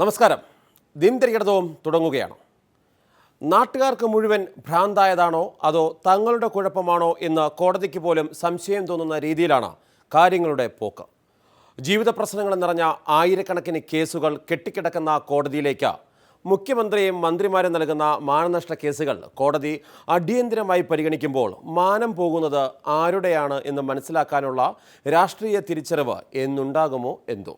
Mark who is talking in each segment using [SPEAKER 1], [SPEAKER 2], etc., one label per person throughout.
[SPEAKER 1] നമസ്കാരം. ദിനത്തിരിക്കടതവും തുടങ്ങുകയാണ്. നാട്ടുകാർക്ക് മുഴുവൻ ഭ്രാന്തായതാണോ? അതോ തങ്ങളുടെ കുഴപ്പമാണോ എന്ന് കോടതിക്ക് പോലും സംശയം തോന്നുന്ന രീതിയിലാണ് കാര്യങ്ങളുടെ പോക്ക്. ജീവിത പ്രശ്നങ്ങൾ നിറഞ്ഞ ആയിരക്കണക്കിന് കേസുകൾ കെട്ടിക്കിടക്കുന്ന കോടതിയിലേക്ക് മുഖ്യമന്ത്രിയും മന്ത്രിമാരും നൽകുന്ന മാനനഷ്ട കേസുകൾ കോടതി അടിയന്തിരമായി പരിഗണിക്കുമ്പോൾ മാനം പോകുന്നത് ആരുടെയാണ് എന്ന് മനസ്സിലാക്കാനുള്ള രാഷ്ട്രീയ തിരിച്ചറിവ് എന്നുണ്ടാകുമോ എന്തോ?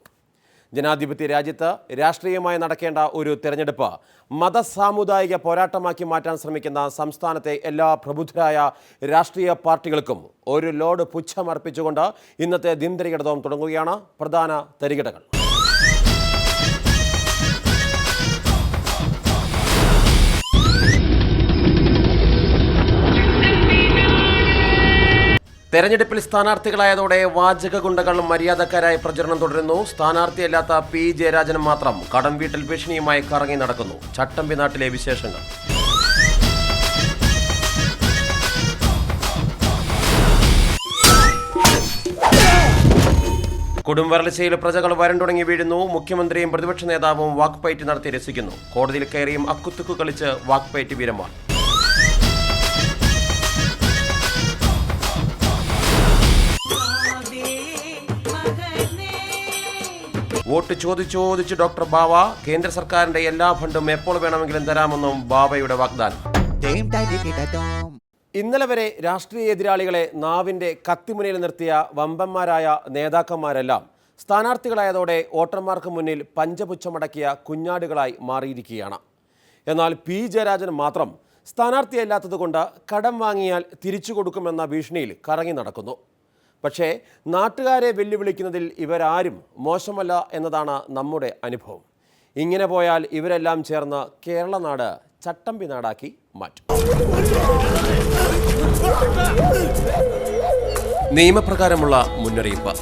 [SPEAKER 1] ജനാധിപത്യ രാജ്യത്ത് രാഷ്ട്രീയമായി നടക്കേണ്ട ഒരു തെരഞ്ഞെടുപ്പ്. മതസാമുദായിക പോരാട്ടമാക്കി മാറ്റാൻ ശ്രമിക്കുന്ന സംസ്ഥാനത്തെ എല്ലാ പ്രബുദ്ധരായ രാഷ്ട്രീയ പാർട്ടികൾക്കും ഒരു ലോഡ് പുച്ഛമർപ്പിച്ചുകൊണ്ട് ഇന്നത്തെ ദിനതരികിടതവും തുടങ്ങുകയാണ്. പ്രധാന തരികിടകൾ. തെരഞ്ഞെടുപ്പിൽ സ്ഥാനാർത്ഥികളായതോടെ വാചക ഗുണ്ടകൾ മര്യാദക്കാരായി പ്രചരണം തുടരുന്നു. സ്ഥാനാർത്ഥിയല്ലാത്ത പി. ജയരാജനും മാത്രം കടം വീട്ടിൽ ഭീഷണിയുമായി കറങ്ങി നടക്കുന്നു. ചട്ടമ്പി നാട്ടിലെ വിശേഷങ്ങൾ. കൊടുംവരൾച്ചയിൽ പ്രജകൾ വരണ്ടുടങ്ങി വീഴുന്നു. മുഖ്യമന്ത്രിയും പ്രതിപക്ഷ നേതാവും വാക്പയറ്റ് നടത്തി രസിക്കുന്നു. കോടതിയിൽ കയറിയും അക്കുത്തുക്കു കളിച്ച് വാക്പയറ്റ് വീരന്മാർ വോട്ട് ചോദിച്ചു ചോദിച്ച് ഡോക്ടർ ബാവ കേന്ദ്ര സർക്കാരിന്റെ എല്ലാ ഫണ്ടും എപ്പോൾ വേണമെങ്കിലും തരാമെന്നും ബാബയുടെ വാഗ്ദാനം. ഇന്നലെ വരെ രാഷ്ട്രീയ എതിരാളികളെ നാവിന്റെ കത്തിമുനയിൽ നിർത്തിയ വമ്പന്മാരായ നേതാക്കന്മാരെല്ലാം സ്ഥാനാർത്ഥികളായതോടെ വോട്ടർമാർക്ക് മുന്നിൽ പഞ്ചപുച്ഛമടക്കിയ കുഞ്ഞാടുകളായി മാറിയിരിക്കുകയാണ്. എന്നാൽ പി. ജയരാജൻ മാത്രം സ്ഥാനാർത്ഥിയല്ലാത്തതുകൊണ്ട് കടം വാങ്ങിയാൽ തിരിച്ചു കൊടുക്കുമെന്ന ഭീഷണിയിൽ കറങ്ങി നടക്കുന്നു. പക്ഷേ നാട്ടുകാരെ വെല്ലുവിളിക്കുന്നതിൽ ഇവരാരും മോശമല്ല എന്നതാണ് നമ്മുടെ അനുഭവം. ഇങ്ങനെ പോയാൽ ഇവരെല്ലാം ചേർന്ന് കേരള നാട് ചട്ടമ്പി നാടാക്കി മാറ്റും. നിയമപ്രകാരമുള്ള മുന്നറിയിപ്പ്.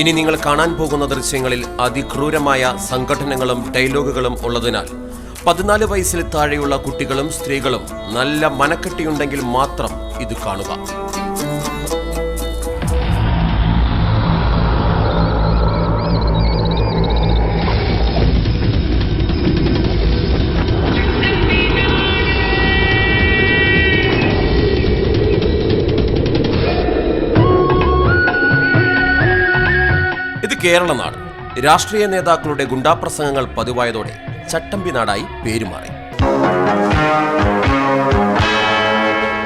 [SPEAKER 1] ഇനി നിങ്ങൾ കാണാൻ പോകുന്ന ദൃശ്യങ്ങളിൽ അതിക്രൂരമായ സംഘടനകളും ഡയലോഗുകളും ഉള്ളതിനാൽ പതിനാല് വയസ്സിൽ താഴെയുള്ള കുട്ടികളും സ്ത്രീകളും നല്ല മനക്കെട്ടിയുണ്ടെങ്കിൽ മാത്രം ഇത് കാണുക. കേരള നാട്. രാഷ്ട്രീയ നേതാക്കളുടെ ഗുണ്ടാപ്രസംഗങ്ങൾ പതിവായതോടെ ചട്ടമ്പി നാടായി പേരുമാറി.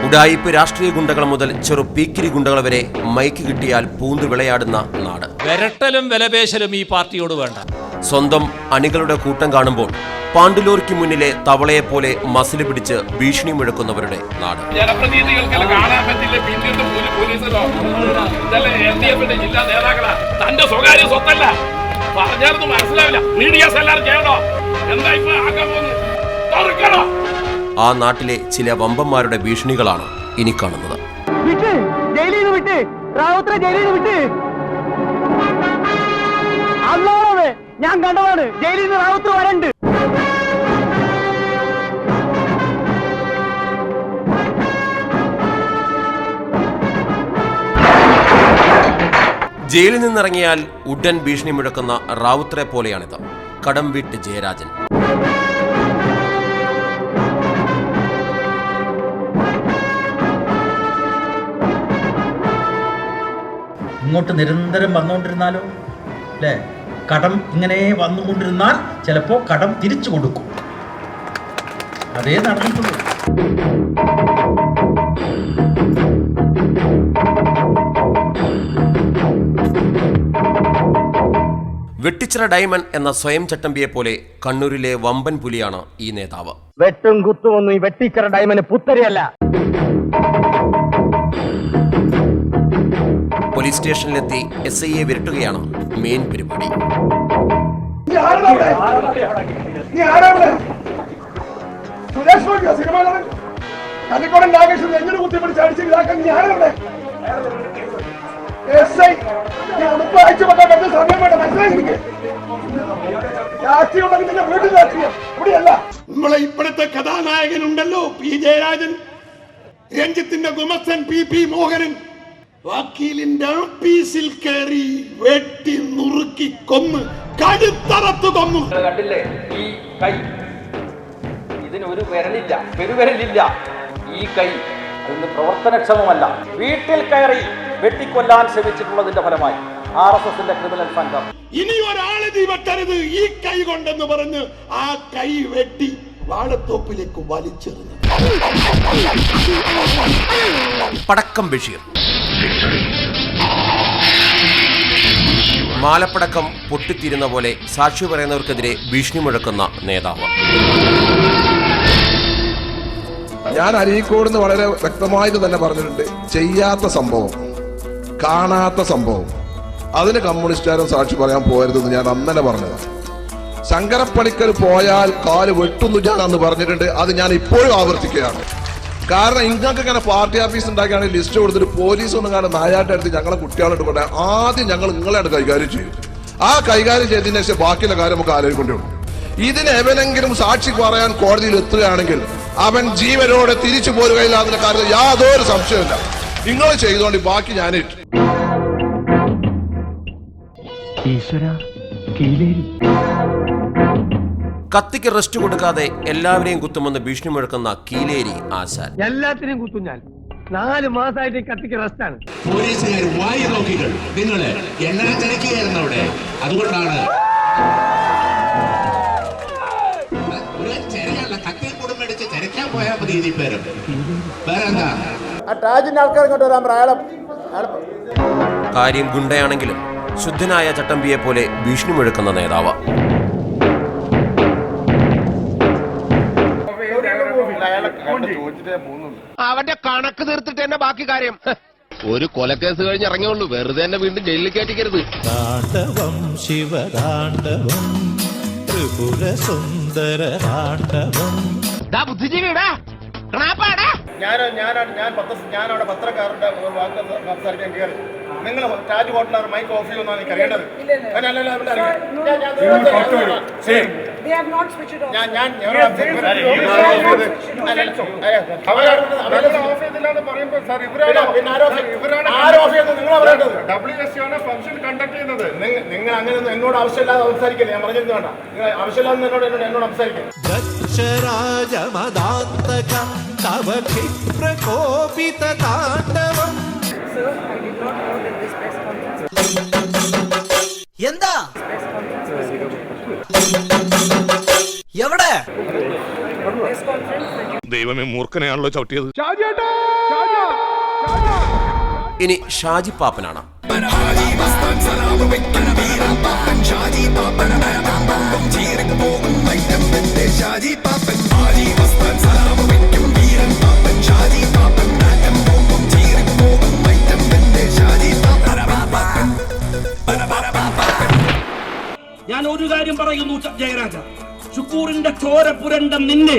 [SPEAKER 1] ഉടായിപ്പ് രാഷ്ട്രീയ ഗുണ്ടകൾ മുതൽ ചെറു പീക്കിരി ഗുണ്ടകൾ വരെ മൈക്ക് കിട്ടിയാൽ പൂന്തു വിളയാടുന്ന നാട്.
[SPEAKER 2] വിരട്ടലും വിലപേശലും ഈ പാർട്ടിയോട് വേണ്ട.
[SPEAKER 1] സ്വന്തം അണികളുടെ കൂട്ടം കാണുമ്പോൾ പാണ്ഡുലോർക്ക് മുന്നിലെ തവളയെ പോലെ മസിൽ പിടിച്ച് ഭീഷണി മുഴക്കുന്നവരുടെ നാട്. ആ നാട്ടിലെ ചില വമ്പന്മാരുടെ ഭീഷണികളാണ് ഇനി കാണുന്നത്.
[SPEAKER 3] വിട്ട്. ജയിലിൽ നിന്ന് വിട്ട്. റാവുത്ര ജയിലിൽ നിന്ന് വിട്ട്. അന്നോളത് ഞാൻ കണ്ടതാണ്. ജയിലിൽ നിന്ന് റാവത്ത് വരണ്ട്.
[SPEAKER 1] ജയിലിൽ നിന്നിറങ്ങിയാൽ ഉടൻ ഭീഷണി മുഴക്കുന്ന റാവുത്തറെ പോലെയാണിത്. കടം വിട്ട് ജയരാജൻ.
[SPEAKER 4] ഇങ്ങോട്ട് നിരന്തരം വന്നുകൊണ്ടിരുന്നാലോ അല്ലേ? കടം ഇങ്ങനെ വന്നുകൊണ്ടിരുന്നാൽ ചിലപ്പോൾ കടം തിരിച്ചു കൊടുക്കും. അതേ നടന്നിട്ടുള്ളൂ.
[SPEAKER 1] വെട്ടിച്ചിറ ഡയമണ്ട് എന്ന സ്വയം ചട്ടമ്പിയെ പോലെ കണ്ണൂരിലെ വമ്പൻ പുലിയാണ് ഈ നേതാവ്.
[SPEAKER 3] വെട്ടും കുത്തും ഒന്നും ഈ വെട്ടിച്ചിറ ഡയമണ്ട് പുത്തരിയല്ല.
[SPEAKER 1] പോലീസ് സ്റ്റേഷനിലെത്തി എസ് ഐയെ വിരട്ടുകയാണ് മെയിൻ പരിപാടി.
[SPEAKER 5] നീ ആരാണ് സുരേഷ് ഗോപിയോ സിനിമ നടൻ കലിക്കോടൻ നാഗേഷ് നെഞ്ഞിന് കുത്തിപ്പിടിച്ച് അടിച്ച് ഇതാക്കാൻ നീ ആരാണ് എസ് ഐ ഞാൻ ഉടുപ്പ് അയച്ചു വെക്കാൻ പറ്റുന്ന സമയം വേണ്ട മനസ്സിലായി എനിക്ക് രാഷ്ട്രീയം ഉണ്ടെങ്കിൽ നിന്റെ വീട്ടിൽ രാഷ്ട്രീയം ഇവിടെയല്ല നമ്മളെ ഇപ്പോഴത്തെ കഥാനായകനുണ്ടല്ലോ പി ജയരാജൻ രഞ്ജിത്തിന്റെ ഗുമസ്തൻ പി പി മോഹനൻ. വക്കീലിന്റെ ഓഫീസിൽ കയറി വെട്ടി നുറുക്കി കൊന്ന് കടുത്തറത്ത് കൊന്നു.
[SPEAKER 6] കണ്ടില്ലേ? ഈ കൈ. ഇതിന് ഒരു വിരലില്ല. പെരുവിരലില്ല. ഈ കൈ അതിന് പ്രവർത്തനക്ഷമമല്ല. വീട്ടിൽ കയറി വെട്ടിക്കൊല്ലാൻ ശ്രമിച്ചിട്ടുള്ളതിന്റെ ഫലമായി ആർ എസ് എസിന്റെ ക്രിമിനൽ സംഘം.
[SPEAKER 5] ഇനി ഒരാളെ നീ വെട്ടരുത് ഈ കൈ കൊണ്ടെന്ന് പറഞ്ഞ് ആ കൈ വെട്ടി വാഴത്തോപ്പിലേക്ക് വലിച്ചെറിഞ്ഞു.
[SPEAKER 1] പടക്കം ബഷീർ മാലപ്പടക്കം പൊട്ടിത്തീരുന്ന പോലെ സാക്ഷി പറയുന്നവർക്കെതിരെ ഭീഷണി മുഴക്കുന്ന നേതാവ്.
[SPEAKER 7] ഞാൻ അരീക്കോട് വളരെ വ്യക്തമായിട്ട് തന്നെ പറഞ്ഞിട്ടുണ്ട്. ചെയ്യാത്ത സംഭവം കാണാത്ത സംഭവം. അതിന് കമ്മ്യൂണിസ്റ്റുകാരും സാക്ഷി പറയാൻ പോകരുതെന്ന് ഞാൻ അന്നലെ പറഞ്ഞതാണ് ശങ്കരപ്പണിക്കൽ പോയാൽ കാൽ വെട്ടുന്നു ഞാൻ അന്ന് പറഞ്ഞിട്ടുണ്ട്. അത് ഞാൻ ഇപ്പോഴും ആവർത്തിക്കുകയാണ്. കാരണം ഇങ്ങൾക്ക് ഇങ്ങനെ പാർട്ടി ഓഫീസ് ഉണ്ടാക്കിയാണ് ലിസ്റ്റ് കൊടുത്തിട്ട് പോലീസ് ഒന്നും കാണാൻ നായാട്ട് എടുത്ത് ഞങ്ങളെ കുട്ടികളോട് പറയാം ആദ്യം ഞങ്ങൾ നിങ്ങളെയാണ് കൈകാര്യം ചെയ്യും. ആ കൈകാര്യം ചെയ്തതിന് ശേഷം ബാക്കിയുള്ള കാര്യം നമുക്ക് ആലോചിക്കേണ്ടി ഉള്ളൂ ഇതിന് എവനെങ്കിലും സാക്ഷി പറയാൻ കോടതിയിൽ എത്തുകയാണെങ്കിൽ അവൻ ജീവനോടെ തിരിച്ചു പോരുകയില്ലാതിന്റെ കാര്യം കാര്യത്തിൽ യാതൊരു സംശയമില്ല നിങ്ങൾ ചെയ്തോണ്ട് ബാക്കി ഞാനേറ്റു
[SPEAKER 3] ഈശ്വര കീലേരി.
[SPEAKER 1] കത്തിക്ക് റെസ്റ്റ് കൊടുക്കാതെ എല്ലാവരെയും കുത്തുമെന്ന് ഭീഷണി മുഴക്കുന്ന കീലേരി ആശാൻ.
[SPEAKER 3] എല്ലാത്തിനെയും കുത്തും ഞാൻ. നാല് മാസമായിട്ട് ഈ കത്തിക്ക് റെസ്റ്റാണ്
[SPEAKER 8] പോലീസുകാർ വായി നോക്കികൾ നിങ്ങൾ എന്നെ തിരക്കുകയായിരുന്നു അവിടെ. അതുകൊണ്ടാണ്
[SPEAKER 1] കാര്യം ഗുണ്ടയാണെങ്കിലും ശുദ്ധനായ ചട്ടമ്പിയെ പോലെ ഭീഷണി മുഴക്കുന്ന നേതാവ്.
[SPEAKER 3] അവന്റെ കണക്ക് തീർത്തിട്ട് തന്നെ ബാക്കി കാര്യം.
[SPEAKER 9] ഒരു കൊലക്കേസ് കഴിഞ്ഞ് ഇറങ്ങിയുള്ളൂ. വെറുതെ എന്നെ വീണ്ടും ജയിലിൽ കയറ്റിക്കരുത്.
[SPEAKER 10] താണ്ഡവം ശിവതാണ്ഡവം ത്രിപുര സുന്ദര താണ്ഡവം
[SPEAKER 3] ബുദ്ധിജീവിടാ.
[SPEAKER 11] ഞാൻ ഞാൻ ഞാൻ പത്ര ഞാൻ അവിടെ പത്രക്കാരുടെ വാക്ക് സംസാരിക്കാൻ കയറി. നിങ്ങൾ താജ് ഹോട്ടലാണ് മൈക്ക് ഓഫ് ചെയ്യുമെന്നാണ് എനിക്ക് അറിയേണ്ടത്. ഞാൻ- ഞാൻ ഞാൻ നിങ്ങൾ അങ്ങനെ നിങ്ങൾ അങ്ങനെയൊന്നും എന്നോട് ആവശ്യമില്ലാതെ സംസാരിക്കില്ല? ഞാൻ പറഞ്ഞിരുന്നു വേണ്ട നിങ്ങൾ ആവശ്യമില്ലാതെ എന്നോട് എന്നോട് എന്നോട് സംസാരിക്കില്ല?
[SPEAKER 10] ദക്ഷരാജമദാന്തക തവ ക്ഷിപ്രകോപിത താണ്ഡവം.
[SPEAKER 3] എന്താ?
[SPEAKER 8] ദൈവമേ മൂർഖനെയാണല്ലോ ചവിട്ടിയത്.
[SPEAKER 1] ഇനി ഷാജി പാപ്പനാണ്.
[SPEAKER 12] ഞാൻ ഒരു കാര്യം പറയുന്നു ജയരാജ. ചുക്കൂറിന്റെ ചോര പുരണ്ട നിന്നെ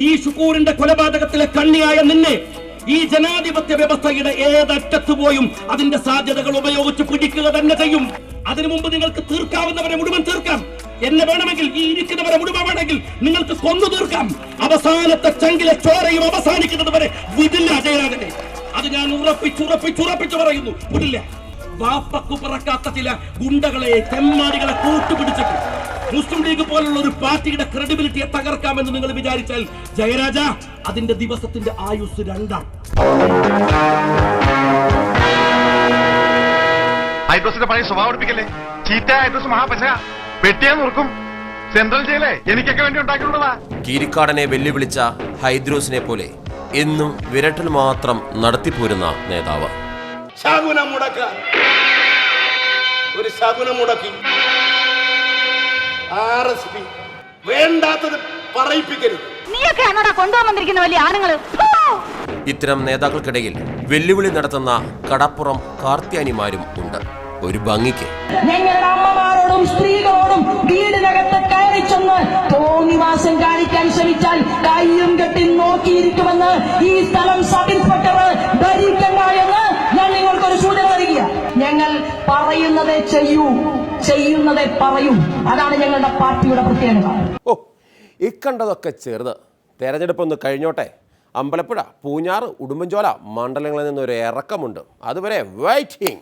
[SPEAKER 12] ഈ ഷുക്കൂറിന്റെ കൊലപാതകത്തിലെ കണ്ണിയായ നിന്നെ ഈ ജനാധിപത്യ വ്യവസ്ഥയുടെ ഏതറ്റത്ത് പോയും അതിന്റെ സാധ്യതകൾ ഉപയോഗിച്ച് പിടിക്കുക തന്നെ ചെയ്യും. അതിനു മുമ്പ് നിങ്ങൾക്ക് തീർക്കാവുന്നവരെ മുഴുവൻ തീർക്കാം. എന്നെ വേണമെങ്കിൽ ഈ ഇരിക്കുന്നവരെ മുഴുവൻ വേണമെങ്കിൽ നിങ്ങൾക്ക് കൊന്നു തീർക്കാം. അവസാനത്തെ ചങ്കിലെ ചോരയും അവസാനിക്കുന്നത് വരെ വിടില്ല ജയരാജനെ. അത് ഞാൻ ഉറപ്പിച്ചുറപ്പിച്ചുറപ്പിച്ചു പറയുന്നു. വിടില്ല. വാപ്പക്കു പിറക്കാത്ത ചില ഗുണ്ടകളെ തെമ്മാടികളെ കൂട്ടുപിടിച്ചിട്ട് മുസ്ലിം ലീഗ് പോലുള്ള ഒരു പാർട്ടിയുടെ ക്രെഡിബിലിറ്റിയെ തകർക്കാമെന്ന് നിങ്ങൾ വിചാരിച്ചാൽ ജയരാജ അതിന്റെ ദിവസത്തിന്റെ ആയുസ് രണ്ടാം.
[SPEAKER 8] ഹൈഡ്രോസിന്റെ പണി സ്വഭാവം എടുപ്പിക്കല്ലേ ചീത്ത ഹൈഡ്രോസ് മഹാപശ. വെട്ടിയാൻ നോർക്കും സെൻട്രൽ ജയിലേ എനിക്കൊക്കെ വേണ്ടി ഉണ്ടാക്കിയിട്ടുള്ളതാ.
[SPEAKER 1] കീരിക്കാടനെ വെല്ലുവിളിച്ച ഹൈദ്രോസിനെ പോലെ എന്നും വിരട്ടൽ മാത്രം നടത്തിപ്പോരുന്ന നേതാവ്.
[SPEAKER 5] ശകുനം മുടക്ക ഒരു ശകുനം മുടക്കി ആർ എസ് പി. വേണ്ടാത്തത് പറയിപ്പിക്കരുത്.
[SPEAKER 13] നീയൊക്കെ ആണോടാ കൊണ്ടുപോകാൻ വന്നിരിക്കുന്ന വലിയ ആണുങ്ങൾ?
[SPEAKER 1] ഇത്തരം നേതാക്കൾക്കിടയിൽ വെല്ലുവിളി നടത്തുന്ന കടപ്പുറം കാർത്തിയാനിമാരും ഉണ്ട്. ഒരു ഭംഗിക്ക്.
[SPEAKER 13] ഞങ്ങളുടെ അമ്മമാരോടും സ്ത്രീകളോടും വീടിനകത്ത് കയറി ചെന്ന് തോന്നിവാസം കാണിക്കാൻ ശ്രമിച്ചാൽ കയ്യും കെട്ടി നോക്കിയിരിക്കുമെന്ന് ഈ സ്ഥലം സബ് ഇൻസ്പെക്ടർ ധരിക്കണ്ട എന്ന് ഞാൻ നിങ്ങൾക്കൊരു സൂചന നൽകിയ. ഞങ്ങൾ പറയുന്നതേ ചെയ്യൂ. ചെയ്യുന്നതേ പറയും. അതാണ് ഞങ്ങളുടെ പാർട്ടിയുടെ പ്രത്യേകത.
[SPEAKER 1] ഓ ഇക്കണ്ടതൊക്കെ ചെറുത്. തെരഞ്ഞെടുപ്പൊന്ന് കഴിഞ്ഞോട്ടെ. അമ്പലപ്പുഴ പൂഞ്ഞാറ് ഉടുമ്പൻചോല മണ്ഡലങ്ങളിൽ നിന്നൊരു ഇറക്കമുണ്ട്. അതുവരെ വെയിറ്റിംഗ്